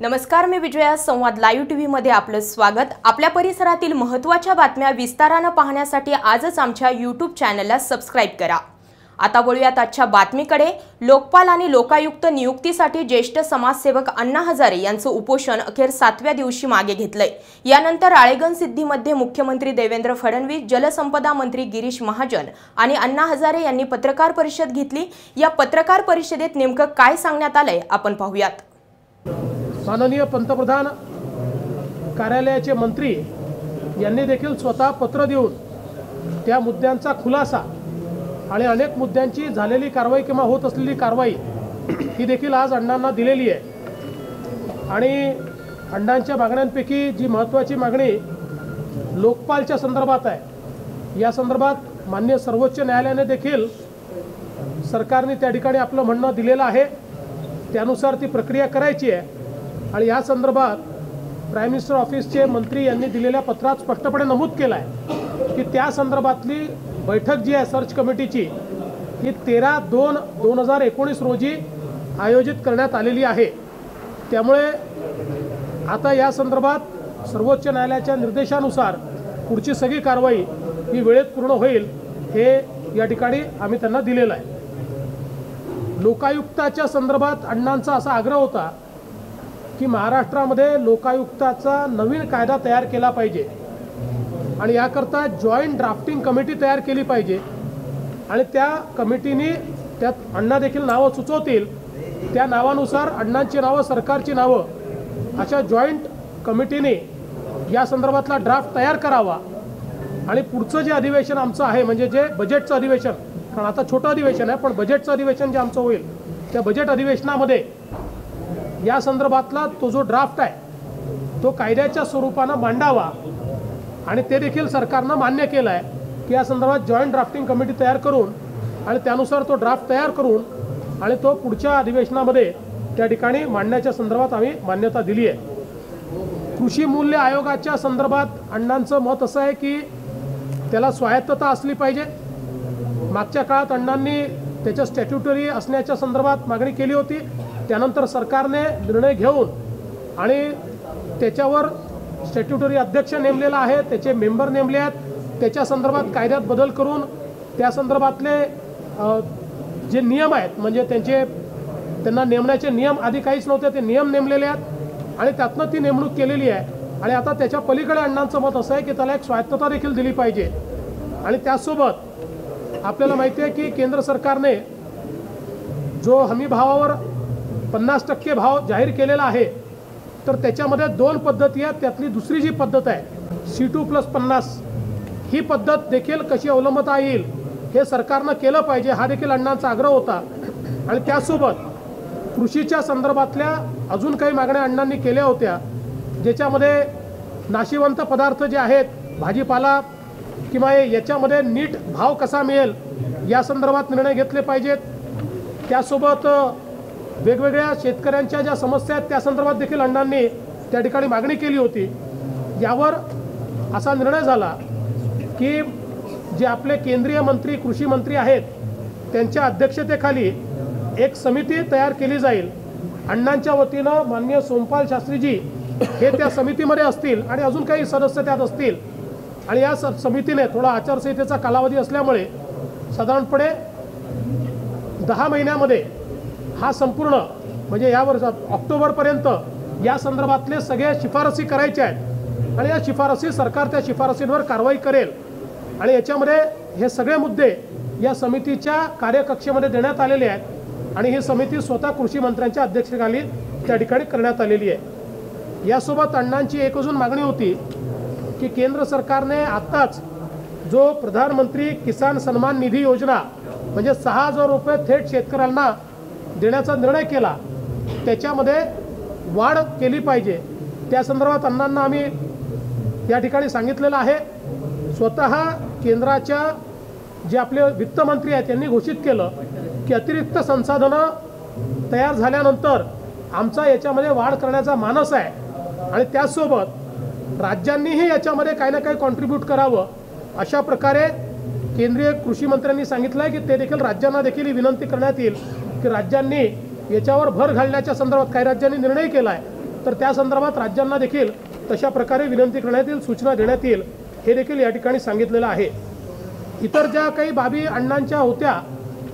नमस्कार मी विजया. संवाद live T मध्ये आपलं स्वागत. आपल्या परिसरातील महत्त्वाच्या बातम्या विस्तारानं पाहण्यासाठी आजच आमच्या यूट्यूब चॅनलला सबस्क्राईब करा. आता वळूयात आजच्या बातमीकडे. लोकपाल आणि लोकायुक्त नियुक्तीसाठी ज्येष्ठ समाजसेवक अण्णा हजारे यांचं उपोषण अखेर सातव्या दिवशी मागे घेतलंय. यानंतर राळेगण सिद्धीमध्ये मुख्यमंत्री देवेंद्र फडणवीस जलसंपदा मंत्री गिरीश महाजन आणि अण्णा हजारे यांनी पत्रकार परिषद घेतली. या पत्रकार परिषदेत नेमकं काय सांगण्यात आलंय आपण पाहूयात. माननीय पंतप्रधान कार्यालयाचे मंत्री यांनी देखील स्वतः पत्र देऊन त्या मुद्द्यांचा खुलासा आणि अनेक मुद्द्यांची झालेली कारवाई किंवा होत असलेली कारवाई ही देखील आज अण्णांना दिलेली आहे. आणि अण्णांच्या मागण्यांपैकी जी महत्त्वाची मागणी लोकपालच्या संदर्भात आहे या संदर्भात मान्य सर्वोच्च न्यायालयाने देखील सरकारने त्या ठिकाणी आपलं म्हणणं दिलेलं आहे. त्यानुसार ती प्रक्रिया करायची आहे. आणि या संदर्भात प्राईम मिनिस्टर ऑफिसचे मंत्री यांनी दिलेल्या पत्रात स्पष्टपणे नमूद केलं आहे की त्या संदर्भातली बैठक जी आहे सर्च कमिटीची ही तेरा दोन दोन हजार एकोणीस रोजी आयोजित करण्यात आलेली आहे. त्यामुळे आता या संदर्भात सर्वोच्च न्यायालयाच्या निर्देशानुसार पुढची सगळी कारवाई ही वेळेत पूर्ण होईल हे या ठिकाणी आम्ही त्यांना दिलेलं आहे. लोकायुक्ताच्या संदर्भात अण्णांचा असा आग्रह होता की महाराष्ट्रामध्ये लोकायुक्ताचा नवीन कायदा तयार केला पाहिजे. आणि याकरता जॉईंट ड्राफ्टिंग कमिटी तयार केली पाहिजे. आणि त्या कमिटीने त्यात अण्णा देखील नावं सुचवतील. त्या नावानुसार अण्णांची नावं सरकारची नावं अशा जॉईंट कमिटीने या संदर्भातला ड्राफ्ट तयार करावा. आणि पुढचं जे अधिवेशन आमचं आहे म्हणजे जे बजेटचं अधिवेशन कारण आता छोटं अधिवेशन आहे पण बजेटचं अधिवेशन जे आमचं होईल त्या बजेट अधिवेशनामध्ये या संदर्भातला तो जो ड्राफ्ट आहे तो कायद्याच्या स्वरूपानं मांडावा. आणि ते देखील सरकारनं मान्य केलं आहे की या संदर्भात जॉईंट ड्राफ्टिंग कमिटी तयार करून आणि त्यानुसार तो ड्राफ्ट तयार करून आणि तो पुढच्या अधिवेशनामध्ये त्या ठिकाणी मांडण्याच्या संदर्भात आम्ही मान्यता दिली आहे. कृषी मूल्य आयोगाच्या संदर्भात अण्णांचं मत असं आहे की त्याला स्वायत्तता असली पाहिजे. मागच्या काळात अण्णांनी त्याच्या स्टॅट्युटरी असण्याच्या संदर्भात मागणी केली होती. त्यानंतर सरकारने निर्णय घेऊन आणि त्याच्यावर स्टॅट्युटरी अध्यक्ष नेमलेला आहे त्याचे मेंबर नेमले आहेत त्याच्या संदर्भात कायद्यात बदल करून त्या संदर्भातले जे नियम आहेत म्हणजे त्यांचे त्यांना नेमण्याचे नियम आधी काहीच नव्हते ते नियम नेमलेले आहेत आणि त्यातनं ती नेमणूक केलेली आहे. आणि आता त्याच्या पलीकडे अण्णांचं मत असं आहे की त्याला एक स्वायत्तता देखील दिली पाहिजे. आणि त्याचसोबत आपल्याला माहिती आहे की केंद्र सरकारने जो हमी भावावर पन्नास टक्के भाव जाहीर केलेला आहे. तर त्याच्यामध्ये दोन पद्धती आहेत. त्यातली दुसरी जी पद्धत आहे सी टू प्लस पन्नास ही पद्धत देखील कशी अवलंबता येईल हे सरकारनं केलं पाहिजे. हा देखील अण्णांचा आग्रह होता. आणि त्यासोबत कृषीच्या संदर्भातल्या अजून काही मागण्या अण्णांनी केल्या होत्या ज्याच्यामध्ये नाशिवंत पदार्थ जे आहेत भाजीपाला किंवा याच्यामध्ये नीट भाव कसा मिळेल या संदर्भात निर्णय घेतले पाहिजेत. त्यासोबत वेगवेगळ्या शेतकऱ्यांच्या ज्या समस्या आहेत त्या संदर्भात देखील अण्णांनी त्या ठिकाणी मागणी केली होती. यावर असा निर्णय झाला की जे आपले केंद्रीय मंत्री कृषी मंत्री आहेत त्यांच्या अध्यक्षतेखाली एक समिती तयार केली जाईल. अण्णांच्या वतीनं माननीय सोमपाल शास्त्रीजी हे त्या समितीमध्ये असतील आणि अजून काही सदस्य त्यात असतील. आणि या स- समितीने थोडा आचारसंहितेचा कालावधी असल्यामुळे साधारणपणे दहा महिन्यामध्ये हा संपूर्ण म्हणजे या वर्षात ऑक्टोबरपर्यंत या संदर्भातले सगळ्या शिफारसी करायच्या आहेत. आणि या शिफारसी सरकार त्या शिफारसींवर कारवाई करेल. आणि याच्यामध्ये हे सगळे मुद्दे या समितीच्या कार्यकक्षेमध्ये देण्यात आलेले आहेत. आणि ही समिती स्वतः कृषी मंत्र्यांच्या अध्यक्षतेखाली त्या ठिकाणी करण्यात आलेली आहे. यासोबत अण्णांची एक अजून मागणी होती की केंद्र सरकारने आत्ताच जो प्रधानमंत्री किसान सन्मान निधी योजना म्हणजे सहा हजार रुपये थेट शेतकऱ्यांना देण्याचा निर्णय केला त्याच्यामध्ये वाढ केली पाहिजे. त्या संदर्भात अण्णांना आम्ही या ठिकाणी सांगितलेलं आहे. स्वतः केंद्राच्या जे आपले वित्तमंत्री आहेत त्यांनी घोषित केलं की अतिरिक्त संसाधनं तयार झाल्यानंतर आमचा याच्यामध्ये वाढ करण्याचा मानस आहे. आणि त्याचसोबत राज्यांनीही याच्यामध्ये काही ना काही कॉन्ट्रीब्यूट करावं. अशा प्रकारे केंद्रीय कृषी मंत्र्यांनी सांगितलं आहे की ते देखील राज्यांना देखील ही विनंती करण्यात येईल. की राज्यांनी याच्यावर भर घालण्याच्या संदर्भात काही राज्यांनी निर्णय केला आहे तर त्या संदर्भात राज्यांना देखील तशा प्रकारे विनंती करण्यात येईल सूचना देण्यात येईल हे देखील या ठिकाणी सांगितलेलं आहे. इतर ज्या काही बाबी अण्णांच्या होत्या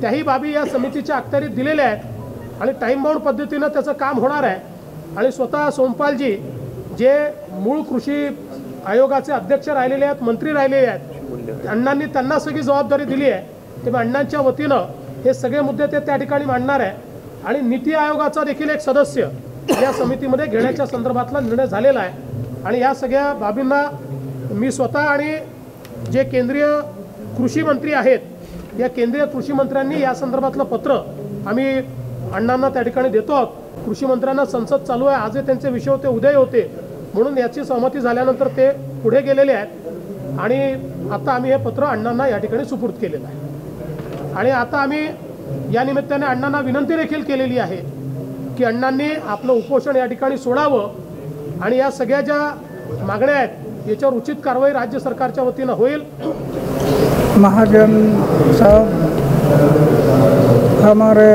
त्याही बाबी या समितीच्या अखत्यारीत दिलेल्या आहेत आणि टाईम बाउंड पद्धतीनं त्याचं काम होणार आहे. आणि स्वतः सोमपालजी जे मूळ कृषी आयोगाचे अध्यक्ष राहिलेले आहेत मंत्री राहिलेले आहेत अण्णांनी त्यांना सगळी जबाबदारी दिली आहे. तेव्हा अण्णांच्या वतीनं हे सगळे मुद्दे ते त्या ठिकाणी मांडणार आहे. आणि नीती आयोगाचा देखील एक सदस्य या समितीमध्ये घेण्याच्या संदर्भातला निर्णय झालेला आहे. आणि या सगळ्या बाबींना मी स्वतः आणि जे केंद्रीय कृषी मंत्री आहेत या केंद्रीय कृषी मंत्र्यांनी या संदर्भातलं पत्र आम्ही अण्णांना त्या ठिकाणी देतो आहोत. कृषी मंत्र्यांना संसद चालू आहे. आजही त्यांचे विषय होते उद्याही होते. म्हणून याची सहमती झाल्यानंतर ते पुढे गेलेले आहेत. आणि आता आम्ही हे पत्र अण्णांना या ठिकाणी सुपूर्द केलेलं आहे. आता आम्ही या निमित्ताने अण्णांना विनंती देखील केलेली आहे की अण्णांनी आपलं उपोषण या ठिकाणी सोडावं आणि या सगळ्या उचित कारवाई राज्य सरकारच्या वतीनं होईल. महाजन साहब, हमारे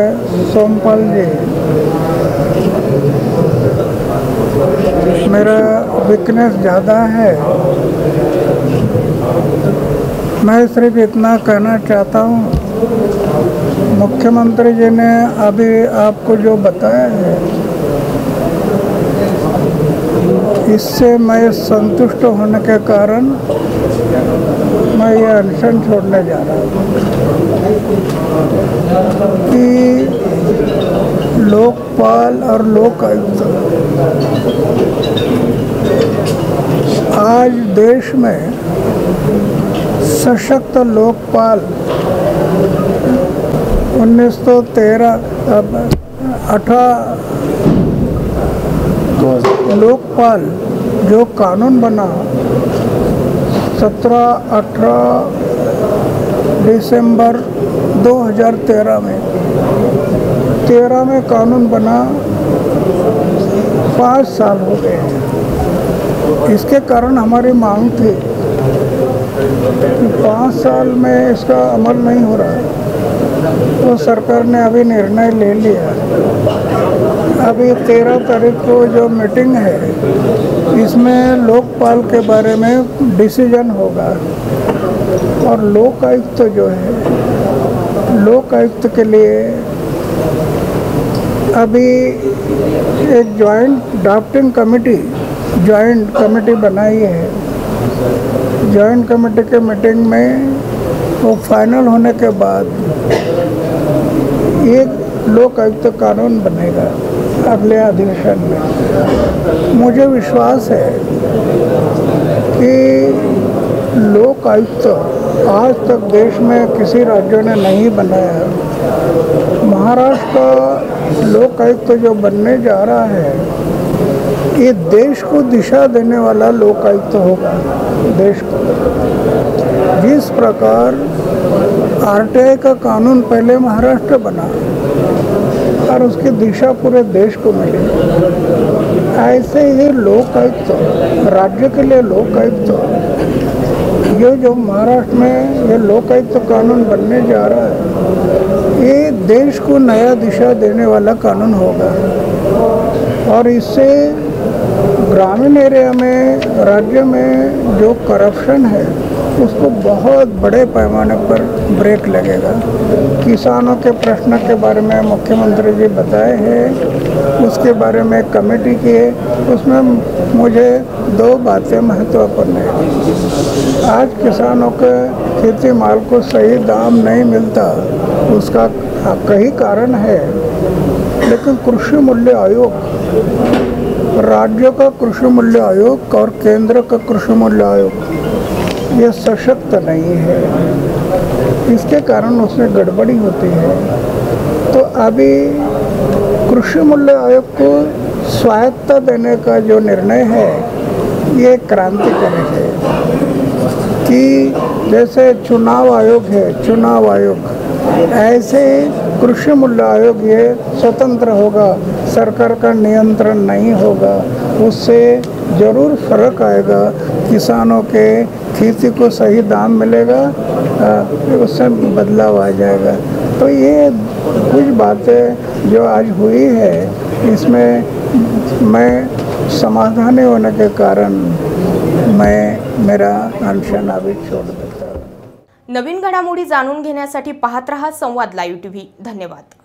सोमपाल जी, मेरा वीकनेस ज़्यादा है। मैं सिर्फ़ इतना कहना चाहता हूँ मुख्यमंत्री जी ने अभी आपको जो बताया है, इससे मैं संतुष्ट होने के कारण मैं ये अनशन छोड़ने जा रहा हूँ कि लोकपाल और लोक आयुक्त, आज देश में सशक्त लोकपाल 1913 अब, अठारह लोकपाल जो कानून बना, सत्रह, अठारह दिसंबर 2013 में, तेरह में कानून बना, पाँच साल हो गए। हैं इसके कारण हमारी मांग थी कि पाँच साल में इसका अमल नहीं हो रहा। तो सरकार ने अभी निर्णय ले लिया। अभी तेरह तारीख को जो मीटिंग है, इसमें लोकपाल के बारे में डिसीज़न होगा। और लोक आयुक्त तो जो है, लोक आयुक्त के लिए अभी एक joint drafting committee joint committee बनाई है। जॉइंट कमेटी के मीटिंग में वो फाइनल होने के बाद एक लोक आयुक्त कानून बनेगा अगले अधिवेशन में। मुझे विश्वास है कि लोक आयुक्त आज तक देश में किसी राज्य ने नहीं बनाया महाराष्ट्र का लोक आयुक्त जो बनने जा रहा है ये देश को दिशा देने वाला लोक आयुक्त होगा, देश को। जिस प्रकार आरटीआई का कानून पहले महाराष्ट्र बना और उसकी दिशा पूरे देश को मिली, ऐसे ही लोक आयुक्त राज्य के लिए लोक आयुक्त ये जो महाराष्ट्र में ये लोक आयुक्त कानून बनने जा रहा है, ये देश को नया दिशा देने वाला कानून होगा। और इससे ग्रामीण एरिया में, राज्य में जो करप्शन है, उसको बहुत बड़े पैमाने पर ब्रेक लगेगा। किसानों के प्रश्न के बारे में मुख्यमंत्री जी बताए हैं, उसके बारे में कमेटी की है, उसमें मुझे दो बातें महत्वपूर्ण है। आज किसानों के खेती माल को सही दाम नहीं मिलता, उसका कई कारण है, लेकिन कृषि मूल्य आयोग राज्य का कृषि मूल्य आयोग और केंद्र का कृषि मूल्य आयोग। ये सशक्त नहीं है। इसके कारण उसमें गड़बड़ी होती है। तो अभी कृषि मूल्य आयोग को स्वायत्ता देने का जो निर्णय है, ये क्रांतिकारी है। कि जैसे चुनाव आयोग है, चुनाव आयोग, ऐसे कृषि मूल्य आयोग ये स्वतंत्र होगा। सरकार का नियंत्रण नहीं होगा, उससे ज़रूर फ़र्क आएगा। किसानों के खेती को सही दाम मिलेगा उससे बदलाव आ जाएगा। तो ये कुछ बातें जो आज हुई है, इसमें मैं समाधानी होने के कारण मैं, मेरा अनशन अभी छोड़ देता नवीन घडामोडी जाणून रहा संवाद लाईव्ह टीव्ही. धन्यवाद.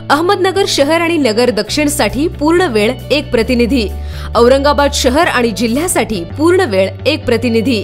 अहमदनगर शहर आणि नगर दक्षिणसाठी पूर्ण वेळ एक प्रतिनिधी. औरंगाबाद शहर आणि जिल्ह्यासाठी पूर्ण वेळ एक प्रतिनिधी.